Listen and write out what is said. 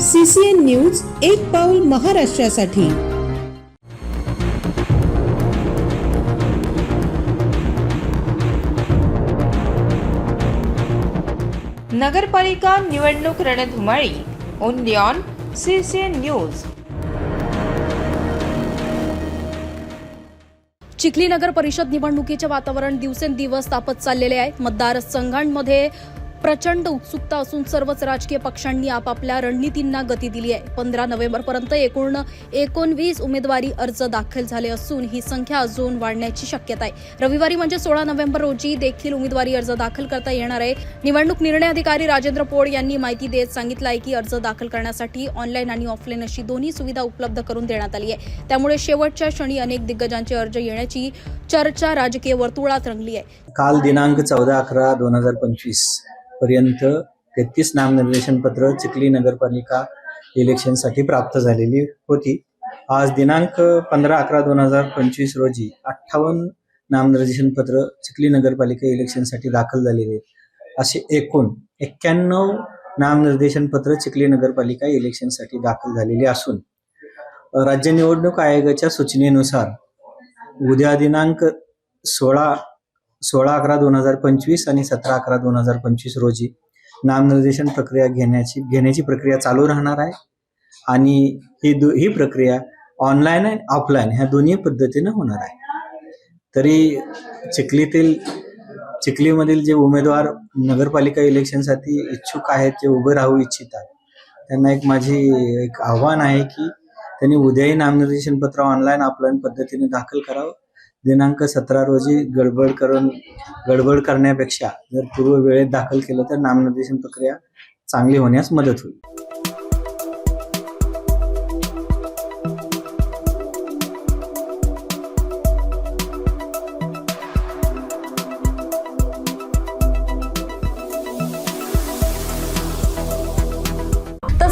CCN news एक पाऊल महाराष्ट्रासाठी. नगरपालिका निवडणूक रणधुमाळी only on CCN N news. Chikhli नगर परिषद निवडणुकीचे वातावरण दिवसेंदिवस तापत चाललेले आहे. मतदारसंघांमध्ये प्रचंड उत्सुकता असून सर्वच राजकीय पक्षांनी आपापल्या रणनीतींना गती दिली आहे. पंधरा नोव्हेंबरपर्यंत एकूण एकोणवीस उमेदवारी अर्ज दाखल झाले असून ही संख्या अजून वाढण्याची शक्यता आहे. रविवारी म्हणजे सोळा नोव्हेंबर रोजी देखील उमेदवारी अर्ज दाखल करता येणार आहे. निवडणूक निर्णय अधिकारी राजेंद्र पोळ यांनी माहिती देत सांगितलं आहे की अर्ज दाखल करण्यासाठी ऑनलाईन आणि ऑफलाईन अशी दोन्ही सुविधा उपलब्ध करून देण्यात आली आहे. त्यामुळे शेवटच्या क्षणी अनेक दिग्गजांचे अर्ज येण्याची चर्चा राजकीय वर्तुळात रंगली आहे. काल दिनांक चौदा अकरा दोन हजार पंचवीस. पर्यंत तेहतीस नामनिर्देशन पत्र चिखली नगरपालिका इलेक्शनसाठी प्राप्त झालेली होती. आज दिनांक पंधरा अकरा दोन हजार पंचवीस रोजी अठ्ठावन्न नामनिर्देशन पत्र चिखली नगरपालिका इलेक्शनसाठी दाखल झालेले. असे एकूण एक्क्याण्णव नामनिर्देशन पत्र चिखली नगरपालिका इलेक्शनसाठी दाखल झालेली असून राज्य निवडणूक आयोगाच्या सूचनेनुसार उद्या दिनांक सोळा सोळा अकरा दोन हजार पंचवीस आणि सतरा अकरा दोन हजार पंचवीस रोजी नामनिर्देशन प्रक्रिया घेण्याची घेण्याची प्रक्रिया चालू राहणार आहे. आणि ही दो ही प्रक्रिया ऑनलाईन आणि ऑफलाईन ह्या दोन्ही पद्धतीनं होणार आहे. तरी चिखलीतील चिखलीमधील जे उमेदवार नगरपालिका इलेक्शनसाठी इच्छुक आहेत जे उभे राहू इच्छितात त्यांना एक माझी एक आव्हान आहे की त्यांनी उद्याही नामनिर्देशन पत्र ऑनलाईन ऑफलाईन पद्धतीने दाखल करावं. दिनांक सतरा रोजी गडबड करून गडबड करण्यापेक्षा जर पूर्व वेळेत दाखल केलं तर नामनिर्देशन प्रक्रिया चांगली होण्यास मदत होईल.